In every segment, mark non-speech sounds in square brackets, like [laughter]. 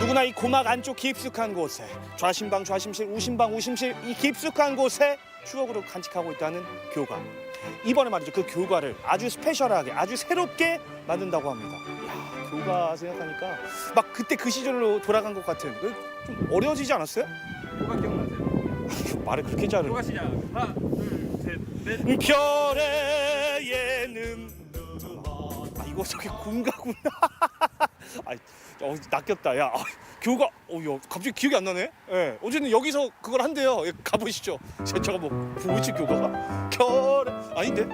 누구나 이 고막 안쪽 깊숙한 곳에 좌심방 좌심실 우심방 우심실 이 깊숙한 곳에 추억으로 간직하고 있다는 교가 이번에 말이죠. 그 교가를 아주 스페셜하게 아주 새롭게 만든다고 합니다. 야 교가 생각하니까 막 그때 그 시절로 돌아간 것 같은 그 좀 어려워지지 않았어요? 뭐가 기억나세요? 말을 그렇게 잘을 뭐가 시작? 하나 둘 셋 넷. 별의 예는 아 이거 저기 군가구나. [laughs] 아 어, 낚였다. 야 아, 교가 어 야 갑자기 기억이 안 나네? 예 어제는 여기서 그걸 한대요. 예, 가보시죠. 저, 저가 뭐 뭐지 교가가? 별의 아닌데?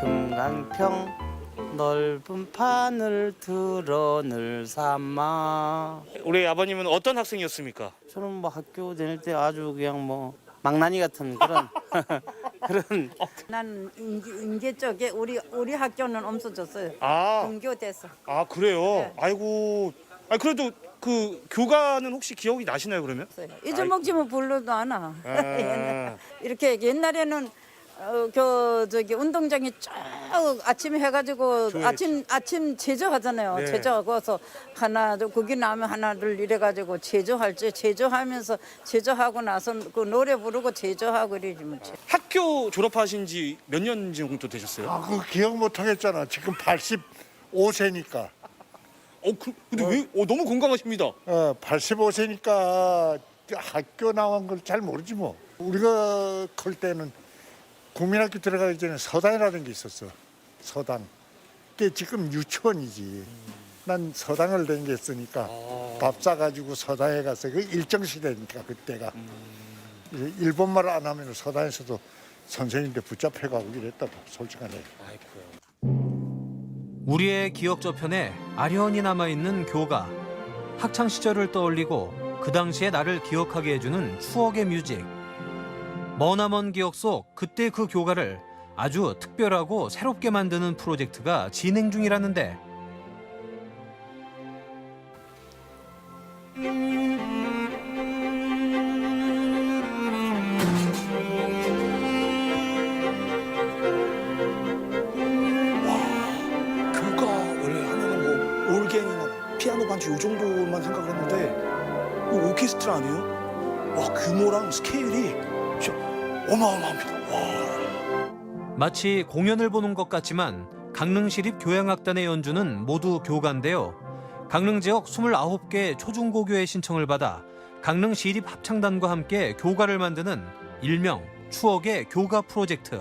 금강평 넓은 판을 드러늘 삼아. 우리 아버님은 어떤 학생이었습니까? 저는 뭐 학교 다닐 때 아주 그냥 뭐 망나니 같은 그런 [laughs] 그런 [laughs] 난 인계, 인계 쪽에 우리 우리 학교는 없어졌어요. 아, 분교돼서. 아 그래요 네. 아이고 아 그래도 그 교가는 혹시 기억이 나시나요 그러면 잊어먹지면 불러도 안 와. 아, [laughs] 이렇게 옛날에는 어, 그 저기 운동장에 쭉 아침에 해가지고 조회했지. 아침 아침 제조하잖아요. 네. 제조하고서 하나 둘 거기 나면 하나둘 이래가지고 제조할 때 제조하면서 제조하고 나서 그 노래 부르고 제조하고 이러지 뭐. 학교 졸업하신 지 몇 년 정도 되셨어요? 아, 그거 기억 못 하겠잖아. 지금 85세니까. 어, 그, 근데 왜? 어, 너무 건강하십니다. 어, 85세니까 학교 나온 걸 잘 모르지 뭐. 우리가 클 때는 국민학교 들어가기 전에 서당이라는 게 있었어. 서당. 그게 지금 유치원이지. 난 서당을 다녔으니까 밥 싸가지고 서당에 가서 그 일정 시대니까 그때가 이 일본말 안 하면 서당에서도 선생님들 붙잡혀가고 이랬다고 솔직하네. 우리의 기억 저편에 아련히 남아있는 교가 학창 시절을 떠올리고 그 당시의 나를 기억하게 해주는 추억의 뮤직 머나먼 기억 속 그때 그 교가를 아주 특별하고 새롭게 만드는 프로젝트가 진행 중이라는데 교가 원래 하면은 뭐 올갱이나 피아노 반주 이 정도만 생각을 했는데 이거 오케스트라 아니에요? 와 규모랑 스케일이 진짜 어마어마합니다. 와. 마치 공연을 보는 것 같지만 강릉시립 교향악단의 연주는 모두 교가인데요. 강릉 지역 29개 초중고교의 신청을 받아 강릉 시립 합창단과 함께 교가를 만드는 일명 추억의 교가 프로젝트.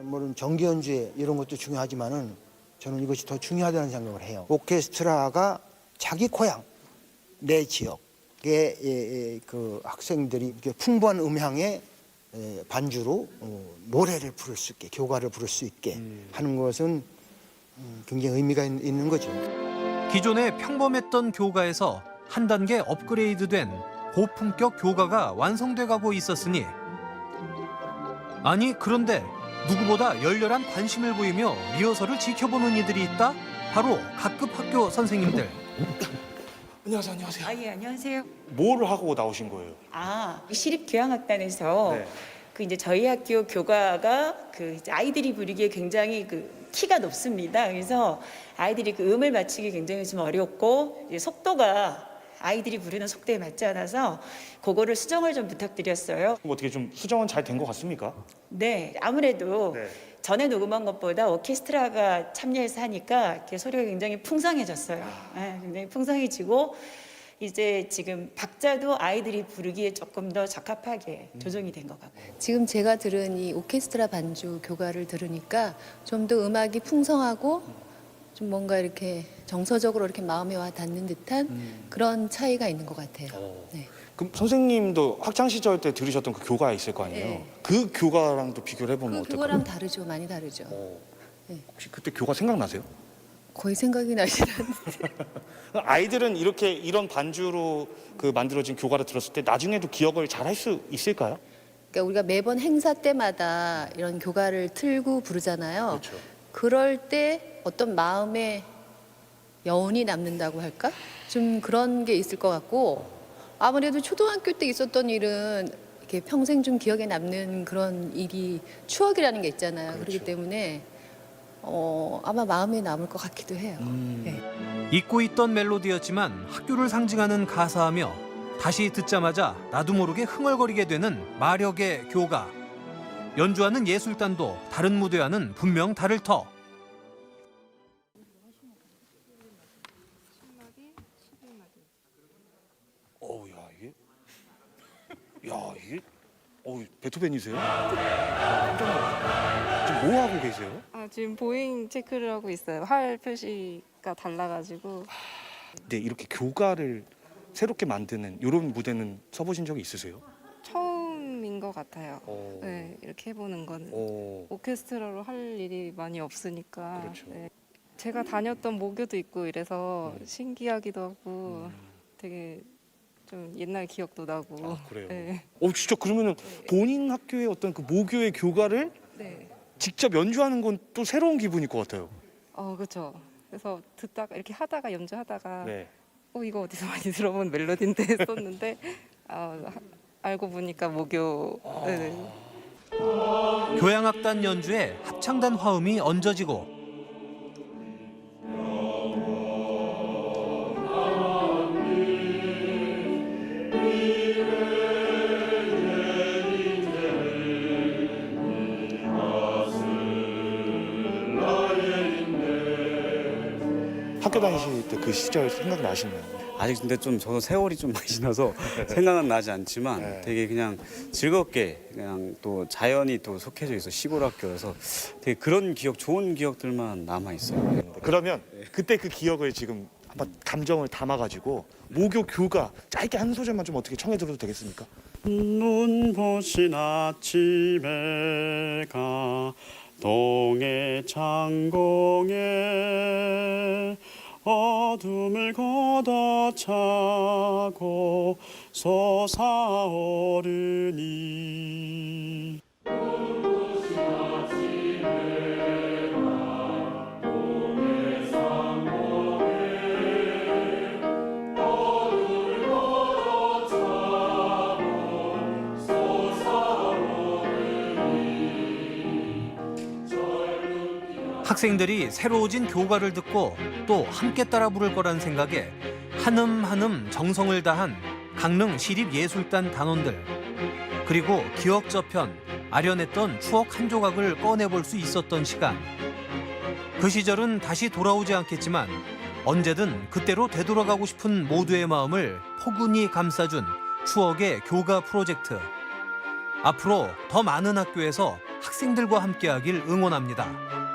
물론 정기 연주회 이런 것도 중요하지만은 저는 이것이 더 중요하다는 생각을 해요. 오케스트라가 자기 고향, 내 지역의 예, 예, 그 학생들이 이렇게 풍부한 음향의 에, 반주로 어, 노래를 부를 수 있게, 교가를 부를 수 있게 하는 것은 음, 굉장히 의미가 있- 있는 거죠. 기존의 평범했던 교가에서 한 단계 업그레이드된 고품격 교가가 완성돼 가고 있었으니 아니 그런데 누구보다 열렬한 관심을 보이며 리허설을 지켜보는 이들이 있다? 바로 각급 학교 선생님들 안녕하세요, 안녕하세요. 아, 예, 안녕하세요. 뭘 하고 나오신 거예요? 아, 시립교향악단에서 네. 그 이제 저희 학교 교가가 그 이제 아이들이 부르기에 굉장히 그 키가 높습니다. 그래서 아이들이 그 음을 맞추기 굉장히 좀 어렵고 이제 속도가 아이들이 부르는 속도에 맞지 않아서 그거를 수정을 좀 부탁드렸어요. 그럼 어떻게 좀 수정은 잘 된 것 같습니까? 네, 아무래도 네. 전에 녹음한 것보다 오케스트라가 참여해서 하니까 소리가 굉장히 풍성해졌어요. 네, 굉장히 풍성해지고 이제 지금 박자도 아이들이 부르기에 조금 더 적합하게 조정이 된 것 같고. 지금 제가 들은 이 오케스트라 반주 교가를 들으니까 좀 더 음악이 풍성하고 좀 뭔가 이렇게 정서적으로 이렇게 마음에 와 닿는 듯한 그런 차이가 있는 것 같아요. 네. 그럼 선생님도 학창 시절 때 들으셨던 그 교가 있을 거 아니에요? 네. 그 교가랑 또 비교를 해보면 그, 어떨까요? 그거랑 다르죠, 많이 다르죠. 어. 네. 혹시 그때 교가 생각나세요? 거의 생각이 나지 않는데. [laughs] 아이들은 이렇게 이런 반주로 그 만들어진 교가를 들었을 때 나중에도 기억을 잘 할 수 있을까요? 그러니까 우리가 매번 행사 때마다 이런 교가를 틀고 부르잖아요. 그럴 때 어떤 마음의 여운이 남는다고 할까? 좀 그런 게 있을 것 같고 아무래도 초등학교 때 있었던 일은 이렇게 평생 좀 기억에 남는 그런 일이 추억이라는 게 있잖아요. 그렇기 때문에 어, 아마 마음에 남을 것 같기도 해요. 네. 잊고 있던 멜로디였지만 학교를 상징하는 가사하며 다시 듣자마자 나도 모르게 흥얼거리게 되는 마력의 교가. 연주하는 예술단도 다른 무대와는 분명 다를 터. 야 이게 어우 베토벤이세요? 지금 뭐 하고 계세요? 아, 지금 보잉 체크를 하고 있어요. 활 표시가 달라가지고. 네 이렇게 교가를 새롭게 만드는 이런 무대는 서보신 적이 있으세요? 처음인 것 같아요. 어. 네, 이렇게 해보는 건 어. 오케스트라로 할 일이 많이 없으니까. 그렇죠. 네. 제가 다녔던 모교도 있고 이래서 신기하기도 하고 되게 좀 옛날 기억도 나고. 아, 그래요? 네. 어 진짜 그러면은 본인 학교의 어떤 그 모교의 교가를 네. 직접 연주하는 건 또 새로운 기분일 것 같아요. 어, 그렇죠. 그래서 듣다가 이렇게 하다가 연주하다가 네. 어 이거 어디서 [laughs] 많이 들어본 멜로디인데 했었는데 아, 하- 알고 보니까 모교. 네. 교향악단 연주에 합창단 화음이 얹어지고 학교 다니실 때 그 시절 생각나시나요? 아직 근데 좀 저도 세월이 좀 많이 지나서 [laughs] 생각은 나지 않지만 네. 되게 그냥 즐겁게 그냥 또 자연이 또 속해져 있어 시골 학교여서 되게 그런 기억 좋은 기억들만 남아 있어요. 그러면 그때 그 기억을 지금 한번 감정을 담아가지고 모교 교가 짧게 한 소절만 좀 어떻게 청해 들어도 되겠습니까? 눈부신 아침에 가 동해 창공에 어둠을 걷어차고 솟아오르니 학생들이 새로워진 교가를 듣고 또 함께 따라 부를 거란 생각에 한음 한음 정성을 다한 강릉 시립예술단 단원들 그리고 기억 저편 아련했던 추억 한 조각을 꺼내볼 수 있었던 시간 그 시절은 다시 돌아오지 않겠지만 언제든 그때로 되돌아가고 싶은 모두의 마음을 포근히 감싸준 추억의 교가 프로젝트 앞으로 더 많은 학교에서 학생들과 함께하길 응원합니다.